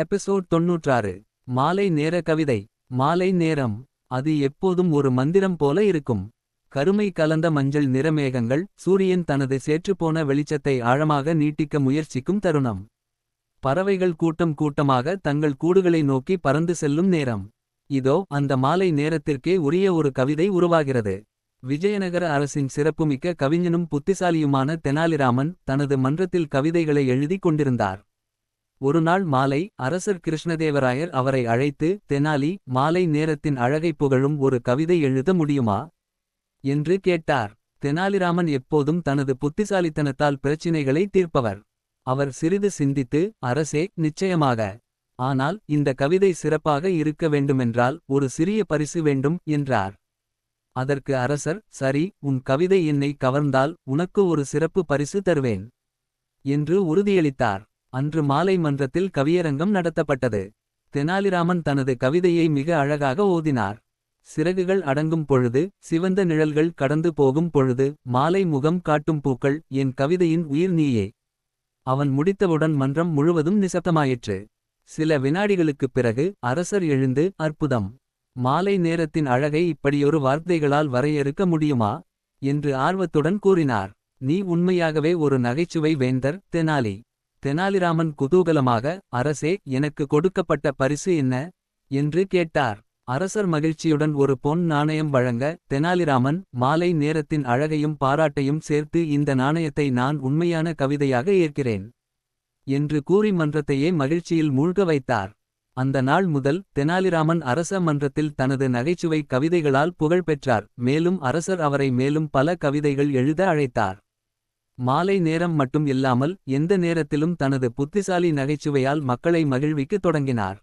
Episode தொன்னூற்றாறு மாலை நேர கவிதை. மாலை நேரம். அது எப்போதும் ஒரு மந்திரம் போல இருக்கும். கருமை கலந்த மஞ்சள் நிறமேகங்கள் சூரியன் தனது சேற்றுப்போன வெளிச்சத்தை ஆழமாக நீட்டிக்க முயற்சிக்கும் தருணம். பறவைகள் கூட்டம் கூட்டமாக தங்கள் கூடுகளை நோக்கி பறந்து செல்லும் நேரம். இதோ அந்த மாலை நேரத்திற்கே உரிய ஒரு கவிதை உருவாகிறது. விஜயநகர அரசின் சிறப்புமிக்க கவிஞனும் புத்திசாலியுமான தெனாலிராமன் தனது மன்றத்தில் கவிதைகளை எழுதிக் கொண்டிருந்தார். ஒருநாள் மாலை அரசர் கிருஷ்ணதேவராயர் அவரை அழைத்து தெனாலி மாலை நேரத்தின் அழகைப் புகழும் ஒரு கவிதை எழுத முடியுமா என்று கேட்டார். தெனாலிராமன் எப்போதும் தனது புத்திசாலித்தனத்தால் பிரச்சினைகளை தீர்ப்பவர். அவர் சிறிது சிந்தித்து அரசே நிச்சயமாக. ஆனால் இந்த கவிதை சிறப்பாக இருக்க வேண்டுமென்றால் ஒரு சிறிய பரிசு வேண்டும் என்றார். அதற்கு அரசர் சரி உன் கவிதை என்னை கவர்ந்தால் உனக்கு ஒரு சிறப்பு பரிசு தருவேன் என்று உறுதியளித்தார். அன்று மாலை மன்றத்தில் கவியரங்கம் நடத்தப்பட்டது. தெனாலிராமன் தனது கவிதையை மிக அழகாக ஓதினார். சிறகுகள் அடங்கும் பொழுது சிவந்த நிழல்கள் கடந்து போகும் பொழுது மாலை முகம் காட்டும் பூக்கள் என் கவிதையின் உயிர் நீயே அவன் முடித்தவுடன் மன்றம் முழுவதும் நிசப்தமாயிற்று. சில வினாடிகளுக்குப் பிறகு அரசர் எழுந்து அற்புதம்! மாலை நேரத்தின் அழகை இப்படியொரு வார்த்தைகளால் வரையறுக்க முடியுமா என்று ஆர்வத்துடன் கூறினார். நீ உண்மையாகவே ஒரு நகைச்சுவை வேந்தர் தெனாலி! தெனாலிராமன் குதூகலமாக அரசே எனக்கு கொடுக்கப்பட்ட பரிசு என்ன என்று கேட்டார். அரசர் மகிழ்ச்சியுடன் ஒரு பொன் நாணயம் வழங்க தெனாலிராமன் மாலை நேரத்தின் அழகையும் பாராட்டையும் சேர்த்து இந்த நாணயத்தை நான் உண்மையான கவிதையாக ஏற்கிறேன் என்று கூறி மன்றத்தையே மகிழ்ச்சியில் மூழ்க வைத்தார். அந்த நாள் முதல் தெனாலிராமன் அரச மன்றத்தில் தனது நகைச்சுவை கவிதைகளால் புகழ் பெற்றார். மேலும் அரசர் அவரை மேலும் பல கவிதைகள் எழுத அழைத்தார். மாலை நேரம் மட்டும் இல்லாமல் எந்த நேரத்திலும் தனது புத்திசாலி நகைச்சுவையால் மக்களை மகிழ்விக்கத் தொடங்கினார்.